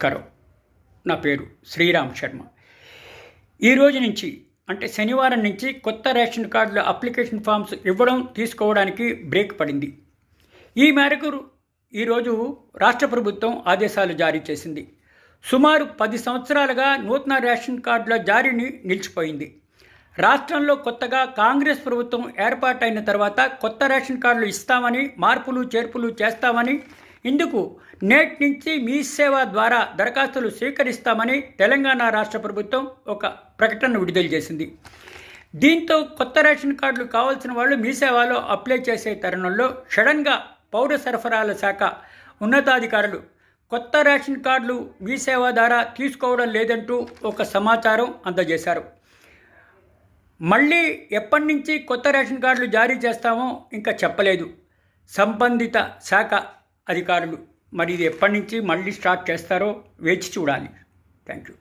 నమస్కారం. నా పేరు శ్రీరామ్ శర్మ. ఈ రోజు నుంచి అంటే శనివారం నుంచి కొత్త రేషన్ కార్డుల అప్లికేషన్ ఫామ్స్ ఇవ్వడం తీసుకోవడానికి బ్రేక్ పడింది. ఈ మేరకు ఈరోజు రాష్ట్ర ప్రభుత్వం ఆదేశాలు జారీ చేసింది. సుమారు పది సంవత్సరాలుగా నూతన రేషన్ కార్డుల జారీని నిలిచిపోయింది. రాష్ట్రంలో కొత్తగా కాంగ్రెస్ ప్రభుత్వం ఏర్పాటైన తర్వాత కొత్త రేషన్ కార్డులు ఇస్తామని మార్పులు చేర్పులు చేస్తామని ఇందుకు నేటి నుంచి మీ సేవ ద్వారా దరఖాస్తులు స్వీకరిస్తామని తెలంగాణ రాష్ట్ర ప్రభుత్వం ఒక ప్రకటన విడుదల చేసింది. దీంతో కొత్త రేషన్ కార్డులు కావాల్సిన వాళ్ళు మీ సేవలో అప్లై చేసే తరుణంలో సడన్గా పౌర సరఫరాల శాఖ ఉన్నతాధికారులు కొత్త రేషన్ కార్డులు మీ సేవ ద్వారా తీసుకోవడం లేదంటూ ఒక సమాచారం అందజేశారు. మళ్ళీ ఎప్పటి నుంచి కొత్త రేషన్ కార్డులు జారీ చేస్తామో ఇంకా చెప్పలేదు. సంబంధిత శాఖ అధికారులు. మరి ఇది ఎప్పటి నుంచి మళ్ళీ స్టార్ట్ చేస్తారో వేచి చూడాలి. Thank you